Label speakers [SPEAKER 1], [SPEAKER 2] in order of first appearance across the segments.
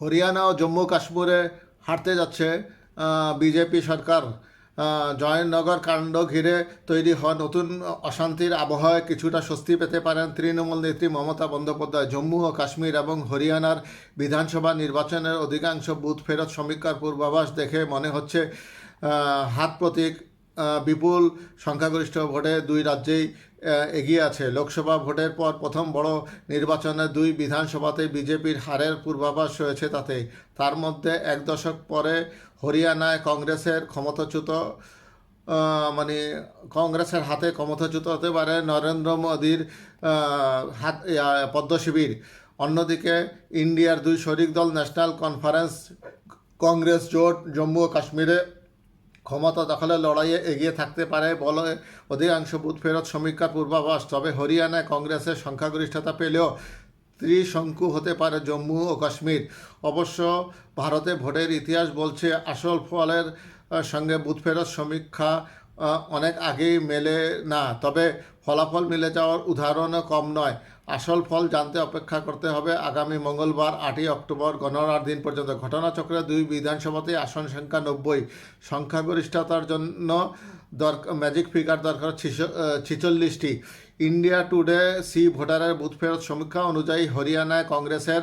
[SPEAKER 1] হরিয়ানা ও জম্মু কাশ্মীরে হাঁটতে যাচ্ছে বিজেপি সরকার। জয়নগর কাণ্ড ঘিরে তৈরি হওয়া নতুন অশান্তির আবহাওয়ায় কিছুটা স্বস্তি পেতে পারেন তৃণমূল নেত্রী মমতা বন্দ্যোপাধ্যায়। জম্মু ও কাশ্মীর এবং হরিয়ানার বিধানসভা নির্বাচনের অধিকাংশ বুথ ফেরত সমীক্ষার পূর্বাভাস দেখে মনে হচ্ছে হাত প্রতীক বিপুল সংখ্যাগরিষ্ঠ ভোটে দুই রাজ্যেই এগিয়ে আছে। লোকসভা ভোটের পর প্রথম বড় নির্বাচনে দুই বিধানসভাতে বিজেপির হারের পূর্বাভাস রয়েছে তাতে তার মধ্যে এক দশক পরে হরিয়ানায় কংগ্রেসের ক্ষমতাচ্যুত মানে কংগ্রেসের হাতে ক্ষমতাচ্যুত হতে পারে নরেন্দ্র মোদীর হাত পদ্মশিবির অন্যদিকে ইন্ডিয়ার দুই শরিক দল ন্যাশনাল কনফারেন্স কংগ্রেস জোট জম্মু ও কাশ্মীরে ক্ষমতা দখলের লড়াইয়ে এগিয়ে থাকতে পারে বলে অধিকাংশ বুথ ফেরত সমীক্ষার পূর্বাভাস। তবে হরিয়ানায় কংগ্রেসের সংখ্যাগরিষ্ঠতা পেলেও ত্রিশঙ্কু হতে পারে জম্মু ও কাশ্মীর। অবশ্য ভারতে ভোটের ইতিহাস বলছে, আসল ফলের সঙ্গে বুথ ফেরত সমীক্ষা অনেক আগেই মেলে না, তবে ফলাফল মিলে যাওয়ার উদাহরণও কম নয়। আসল ফল জানতে অপেক্ষা করতে হবে। আগামী মঙ্গলবার, আটই অক্টোবর, গণনার দিন পর্যন্ত ঘটনাচক্রে দুই বিধানসভাতে আসন সংখ্যা নব্বই। সংখ্যাগরিষ্ঠতার জন্য দরকার ম্যাজিক ফিগার দরকার ছিচল্লিশটি। ইন্ডিয়া টুডে সি ভোটারের বুথ ফেরত সমীক্ষা অনুযায়ী হরিয়ানায় কংগ্রেসের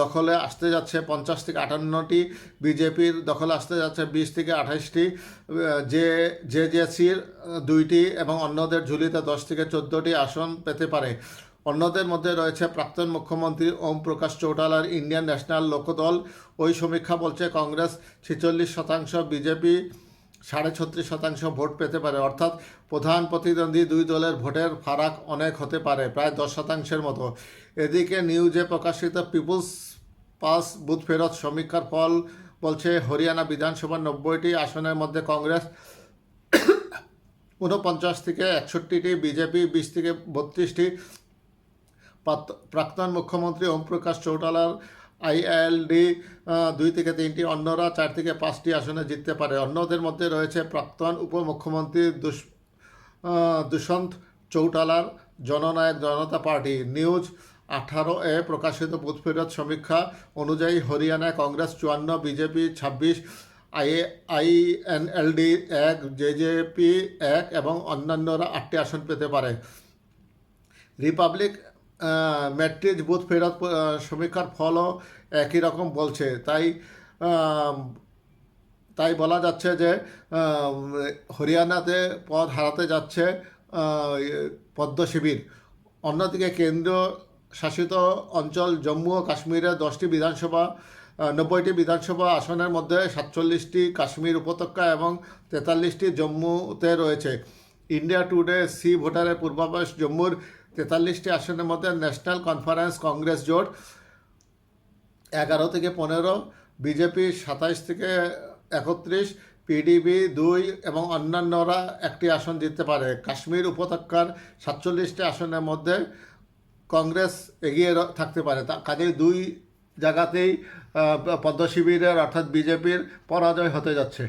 [SPEAKER 1] দখলে আসতে যাচ্ছে পঞ্চাশ থেকে আটান্নটি বিজেপির দখলে আসতে যাচ্ছে বিশ থেকে আঠাশটি যে জে জেসির দুইটি এবং অন্যদের ঝুলিতে দশ থেকে চোদ্দোটি আসন পেতে পারে। অন্যদের মধ্যে রয়েছে প্রাক্তন মুখ্যমন্ত্রী ওম প্রকাশ চৌটালার ইন্ডিয়ান ন্যাশনাল লোকদল। ওই সমীক্ষা বলছে কংগ্রেস ছেচল্লিশ শতাংশ, বিজেপি সাড়ে ছত্রিশ শতাংশ ভোট পেতে পারে। অর্থাৎ প্রধান প্রতিদ্বন্দ্বী দুই দলের ভোটের ফারাক অনেক হতে পারে, প্রায় দশ শতাংশের মতো। এদিকে নিউজে প্রকাশিত পিপুলস পাস বুথ ফেরত সমীক্ষার ফল বলছে, হরিয়ানা বিধানসভার নব্বইটি আসনের মধ্যে কংগ্রেস ঊনপঞ্চাশ থেকে একষট্টিটি, বিজেপি বিশ থেকে বত্রিশটি। প্রাক্তন মুখ্যমন্ত্রী ওম প্রকাশ চৌটালার আইএলডি দুই থেকে তিনটি অন্যরা চার থেকে পাঁচটি আসনে জিততে পারে। অন্যদের মধ্যে রয়েছে প্রাক্তন উপমুখ্যমন্ত্রী দুষ আহ, দুষ্যন্ত চৌটালার জননায়ক জনতা পার্টি। নিউজ আঠারো এ প্রকাশিত বুথ ফেরত সমীক্ষা অনুযায়ী হরিয়ানায় কংগ্রেস চুয়ান্ন বিজেপি ছাব্বিশ আই আইএনএলডি এক জেজেপি এক এবং অন্যান্যরা আটটি আসন পেতে পারে। রিপাবলিক ম্যাট্রিজ বুথ ফেরত সমীক্ষার ফলও একই রকম বলছে। তাই তাই বলা যাচ্ছে যে হরিয়ানাতে পদ হারাতে যাচ্ছে পদ্ম শিবির। অন্যদিকে কেন্দ্র শাসিত অঞ্চল জম্মু ও কাশ্মীরে দশটি বিধানসভা নব্বইটি বিধানসভা আসনের মধ্যে সাতচল্লিশটি কাশ্মীর উপত্যকা এবং তেতাল্লিশটি জম্মুতে রয়েছে। ইন্ডিয়া টুডে সি ভোটারের পূর্বাভাস জম্মুর তেতাল্লিশটি আসনের মধ্যে ন্যাশনাল কনফারেন্স কংগ্রেস জোট এগারো থেকে পনেরো, বিজেপি সাতাইশ থেকে একত্রিশ পিডিবি দুই এবং অন্যান্যরা একটি আসন জিততে পারে। কাশ্মীর উপত্যকার সাতচল্লিশটি আসনের মধ্যে কংগ্রেস এগিয়ে থাকতে পারে। তা কাজেই দুই জায়গাতেই পদ্মশিবিরের অর্থাৎ বিজেপির পরাজয় হতে যাচ্ছে।